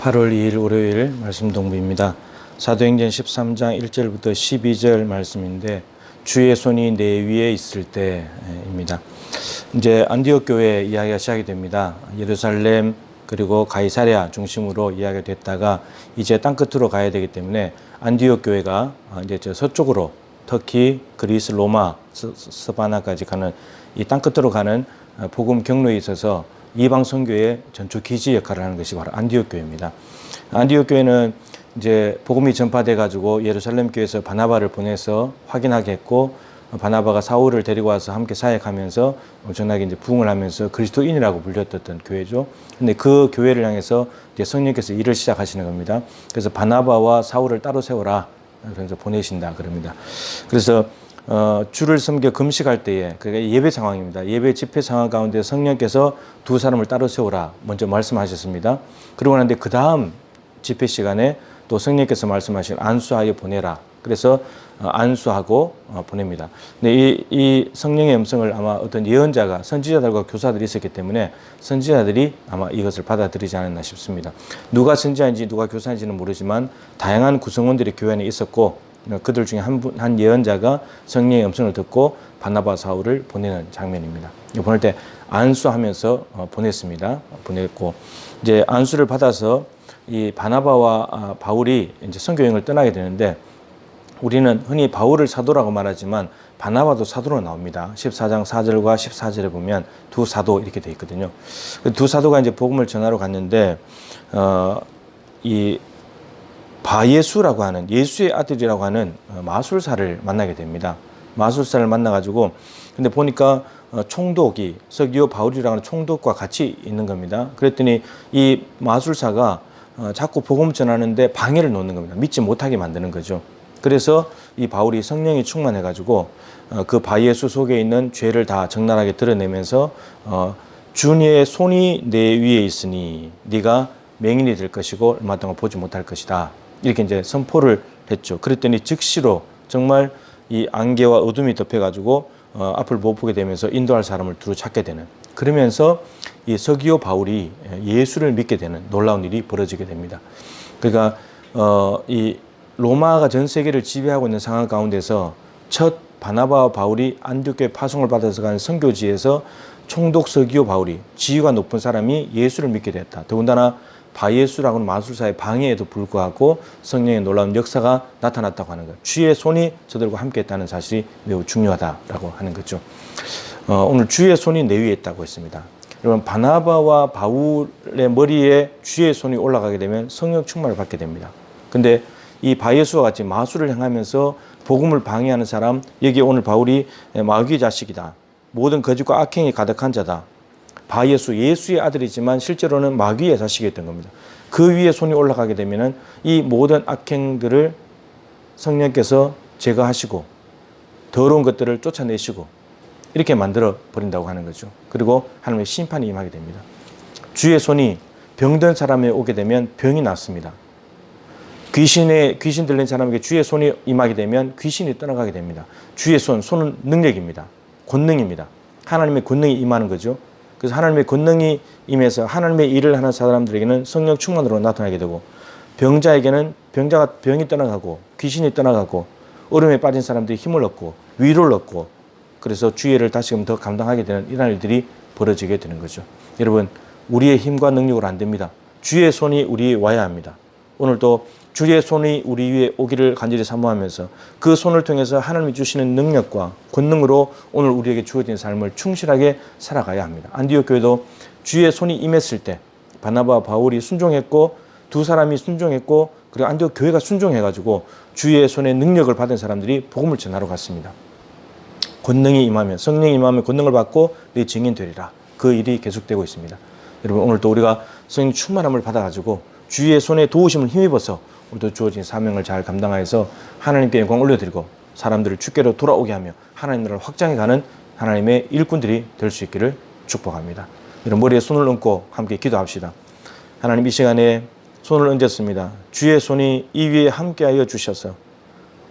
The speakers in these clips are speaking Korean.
8월 2일 월요일 말씀 동부입니다. 사도행전 13장 1절부터 12절 말씀인데 주의 손이 내 위에 있을 때입니다. 이제 안디옥 교회 이야기가 시작이 됩니다. 예루살렘 그리고 가이사랴 중심으로 이야기가 됐다가 이제 땅 끝으로 가야 되기 때문에 안디옥 교회가 이제 저 서쪽으로 터키, 그리스, 로마, 스- 스바나까지 가는 이 땅 끝으로 가는 복음 경로에 있어서 이방 선교의 전초 기지 역할을 하는 것이 바로 안디옥 교회입니다. 안디옥 교회는 이제 복음이 전파돼 가지고 예루살렘 교회에서 바나바를 보내서 확인하게 했고 바나바가 사울을 데리고 와서 함께 사역하면서 엄청나게 이제 부흥을 하면서 그리스도인이라고 불렸던 교회죠. 근데 그 교회를 향해서 이제 성령께서 일을 시작하시는 겁니다. 그래서 바나바와 사울을 따로 세워라. 그래서 보내신다 그럽니다. 그래서 어, 주를 섬겨 금식할 때에 그게 예배 상황입니다. 예배 집회 상황 가운데 성령께서 두 사람을 따로 세우라 먼저 말씀하셨습니다. 그러고 난데 그 다음 집회 시간에 또 성령께서 말씀하신 안수하여 보내라. 그래서 어, 안수하고 어, 보냅니다. 근데 이, 이 성령의 음성을 아마 어떤 예언자가 선지자들과 교사들이 있었기 때문에 선지자들이 아마 이것을 받아들이지 않았나 싶습니다. 누가 선지자인지 누가 교사인지는 모르지만 다양한 구성원들이 교회 안에 있었고 어, 그들 중에 한, 분, 한 예언자가 성령의 음성을 듣고 바나바 사울을 보내는 장면입니다. 보낼 때 안수하면서 어, 보냈습니다. 보냈고 이제 안수를 받아서 이 바나바와 아, 바울이 이제 선교 여행을 떠나게 되는데 우리는 흔히 바울을 사도라고 말하지만 바나바도 사도로 나옵니다. 14장 4절과 14절에 보면 두 사도 이렇게 돼 있거든요. 그두 사도가 이제 복음을 전하러 갔는데 어, 이 바예수라고 하는 예수의 아들이라고 하는 어, 마술사를 만나게 됩니다. 마술사를 만나가지고 근데 보니까 어, 총독이 서기오 바울이라고 하는 총독과 같이 있는 겁니다. 그랬더니 이 마술사가 어, 자꾸 복음 전하는데 방해를 놓는 겁니다. 믿지 못하게 만드는 거죠. 그래서 이 바울이 성령이 충만해가지고 어, 그 바예수 속에 있는 죄를 다 적나라하게 드러내면서 어, 주의 손이 내 위에 있으니 네가 맹인이 될 것이고 얼마 동안 보지 못할 것이다. 이렇게 이제 선포를 했죠. 그랬더니 즉시로 정말 이 안개와 어둠이 덮여가지고 어, 앞을 못 보게 되면서 인도할 사람을 두루 찾게 되는 그러면서 이 서기오 바울이 예수를 믿게 되는 놀라운 일이 벌어지게 됩니다. 그러니까 어, 이 로마가 전 세계를 지배하고 있는 상황 가운데서 첫 바나바와 바울이 안디옥교회 파송을 받아서 간 선교지에서 총독 서기오 바울이 지위가 높은 사람이 예수를 믿게 됐다. 더군다나 바예수라고는 마술사의 방해에도 불구하고 성령의 놀라운 역사가 나타났다고 하는 것. 주의 손이 저들과 함께했다는 사실이 매우 중요하다라고 하는 거죠. 어, 오늘 주의 손이 내 위에 있다고 했습니다. 여러분 바나바와 바울의 머리에 주의 손이 올라가게 되면 성령 충만을 받게 됩니다. 근데 이 바예수와 같이 마술을 행하면서 복음을 방해하는 사람 여기 오늘 바울이 마귀의 자식이다. 모든 거짓과 악행이 가득한 자다. 바예수 예수의 아들이지만 실제로는 마귀의 자식이었던 겁니다. 그 위에 손이 올라가게 되면은 이 모든 악행들을 성령께서 제거하시고 더러운 것들을 쫓아내시고 이렇게 만들어 버린다고 하는 거죠. 그리고 하나님의 심판이 임하게 됩니다. 주의 손이 병든 사람에 오게 되면 병이 낫습니다. 귀신에 귀신 들린 사람에게 주의 손이 임하게 되면 귀신이 떠나가게 됩니다. 주의 손, 손은 능력입니다. 권능입니다. 하나님의 권능이 임하는 거죠. 그래서 하나님의 권능이 임해서 하나님의 일을 하는 사람들에게는 성령 충만으로 나타나게 되고 병자에게는 병자가 병이 떠나가고 귀신이 떠나가고 얼음에 빠진 사람들이 힘을 얻고 위로를 얻고 그래서 주의를 다시금 더 감당하게 되는 이런 일들이 벌어지게 되는 거죠. 여러분 우리의 힘과 능력으로 안 됩니다. 주의 손이 우리에 와야 합니다. 오늘도 주의 손이 우리 위에 오기를 간절히 사모하면서 그 손을 통해서 하나님이 주시는 능력과 권능으로 오늘 우리에게 주어진 삶을 충실하게 살아가야 합니다. 안디옥 교회도 주의 손이 임했을 때 바나바와 바울이 순종했고 두 사람이 순종했고 그리고 안디옥 교회가 순종해가지고 주의 손의 능력을 받은 사람들이 복음을 전하러 갔습니다. 권능이 임하면 성령이 임하면 권능을 받고 내 증인 되리라. 그 일이 계속되고 있습니다. 여러분 오늘도 우리가 성령 충만함을 받아가지고 주의 손에 도우심을 힘입어서 우리도 주어진 사명을 잘 감당하여서 하나님께 영광 올려드리고 사람들을 주께로 돌아오게 하며 하나님 나라를 확장해가는 하나님의 일꾼들이 될 수 있기를 축복합니다. 여러분 머리에 손을 얹고 함께 기도합시다. 하나님 이 시간에 손을 얹었습니다. 주의 손이 이 위에 함께하여 주셔서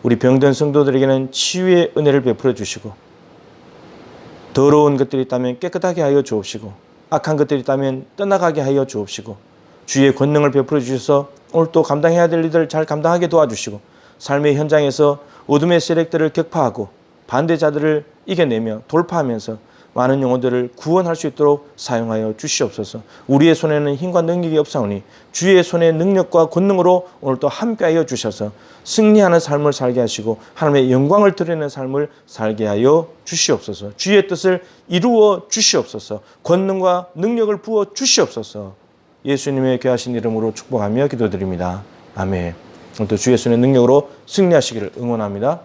우리 병든 성도들에게는 치유의 은혜를 베풀어 주시고 더러운 것들이 있다면 깨끗하게 하여 주옵시고 악한 것들이 있다면 떠나가게 하여 주옵시고 주의 권능을 베풀어 주셔서 오늘 또 감당해야 될 일들을 잘 감당하게 도와주시고 삶의 현장에서 어둠의 세력들을 격파하고 반대자들을 이겨내며 돌파하면서 많은 영혼들을 구원할 수 있도록 사용하여 주시옵소서. 우리의 손에는 힘과 능력이 없사오니 주의 손의 능력과 권능으로 오늘 또 함께하여 주셔서 승리하는 삶을 살게 하시고 하나님의 영광을 드리는 삶을 살게 하여 주시옵소서. 주의 뜻을 이루어 주시옵소서. 권능과 능력을 부어 주시옵소서. 예수님의 귀하신 이름으로 축복하며 기도드립니다. 아멘. 오늘도 주 예수님의 능력으로 승리하시기를 응원합니다.